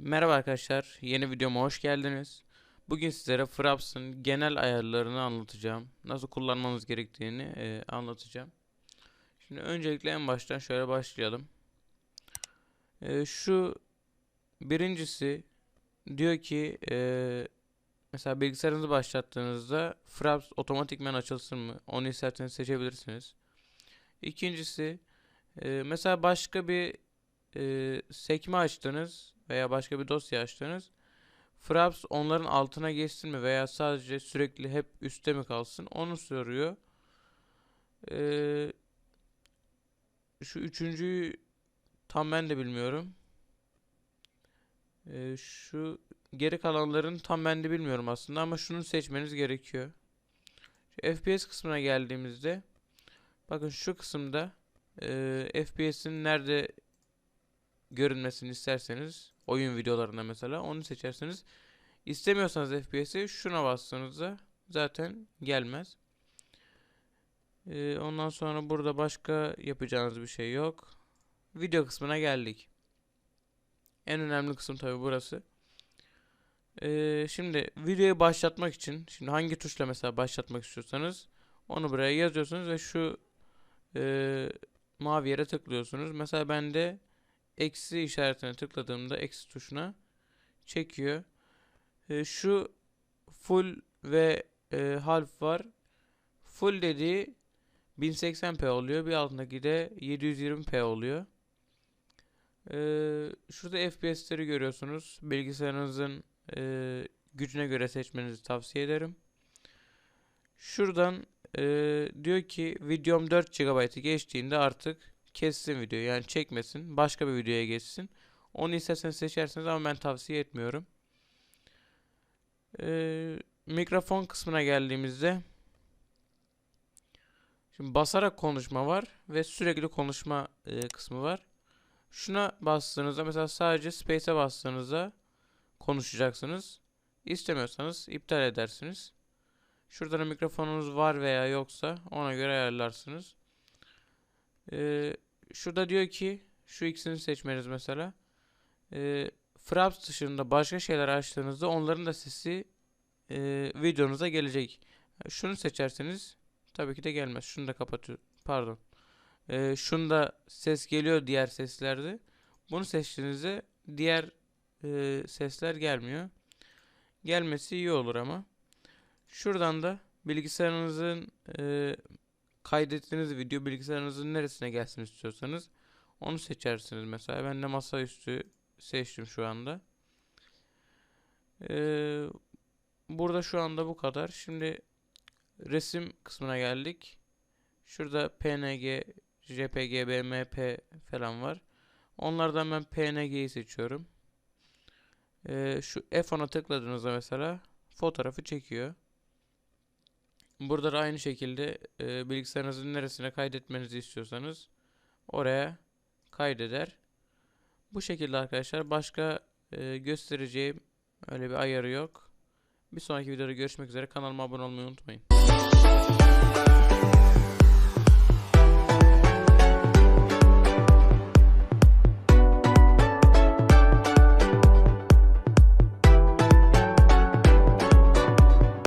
Merhaba arkadaşlar, yeni videoma hoş geldiniz. Bugün sizlere Fraps'ın genel ayarlarını anlatacağım. Nasıl kullanmanız gerektiğini e, anlatacağım. Şimdi öncelikle en baştan şöyle başlayalım. E, şu birincisi diyor ki e, mesela bilgisayarınızı başlattığınızda Fraps otomatikmen açılsın mı? Onu isterseniz seçebilirsiniz. İkincisi e, mesela başka bir e, sekme açtınız veya başka bir dosya açtınız. Fraps onların altına geçsin mi veya sadece sürekli hep üstte mi kalsın onu soruyor. Ee, şu üçüncüyü tam ben de bilmiyorum. Ee, şu geri kalanların tam ben de bilmiyorum aslında ama şunu seçmeniz gerekiyor. Şu FPS kısmına geldiğimizde bakın şu kısımda e, FPS'in nerede görünmesini isterseniz oyun videolarında mesela onu seçersiniz. İstemiyorsanız FPS'i şuna bastığınızda zaten gelmez. Ee, ondan sonra burada başka yapacağınız bir şey yok. Video kısmına geldik. En önemli kısım tabi burası. Ee, şimdi videoyu başlatmak için şimdi hangi tuşla mesela başlatmak istiyorsanız onu buraya yazıyorsunuz ve şu e, mavi yere tıklıyorsunuz. Mesela bende eksi işaretine tıkladığımda eksi tuşuna çekiyor. E, şu full ve e, half var. Full dediği 1080p oluyor. Bir altındaki de 720p oluyor. E, şurada FPS'leri görüyorsunuz. Bilgisayarınızın gücüne göre seçmenizi tavsiye ederim. Şuradan e, diyor ki videom 4 GB'ı geçtiğinde artık kessin videoyu yani çekmesin başka bir videoya geçsin. Onu isterseniz seçersiniz ama ben tavsiye etmiyorum. Ee, mikrofon kısmına geldiğimizde şimdi basarak konuşma var ve sürekli konuşma e, kısmı var. Şuna bastığınızda mesela sadece space'e bastığınızda konuşacaksınız. İstemiyorsanız iptal edersiniz. Şurada mikrofonunuz var veya yoksa ona göre ayarlarsınız. Ee, şurada diyor ki şu ikisini seçmeniz mesela. Ee, Fraps dışında başka şeyler açtığınızda onların da sesi e, videonuza gelecek. Şunu seçerseniz tabii ki de gelmez. Şunu da kapatıyor. Pardon. Ee, şunda ses geliyor diğer seslerde. Bunu seçtiğinizde diğer e, sesler gelmiyor. Gelmesi iyi olur ama. Şuradan da bilgisayarınızın e, kaydettiğiniz video bilgisayarınızın neresine gelsin istiyorsanız onu seçersiniz mesela. Ben de masaüstü seçtim şu anda. Ee, burada şu anda bu kadar. Şimdi resim kısmına geldik. Şurada PNG, JPG, BMP falan var. Onlardan ben PNG'yi seçiyorum. Ee, şu F10'a tıkladığınızda mesela fotoğrafı çekiyor. Burada da aynı şekilde e, bilgisayarınızın neresine kaydetmenizi istiyorsanız oraya kaydeder. Bu şekilde arkadaşlar başka e, göstereceğim öyle bir ayarı yok. Bir sonraki videoda görüşmek üzere. Kanalıma abone olmayı unutmayın.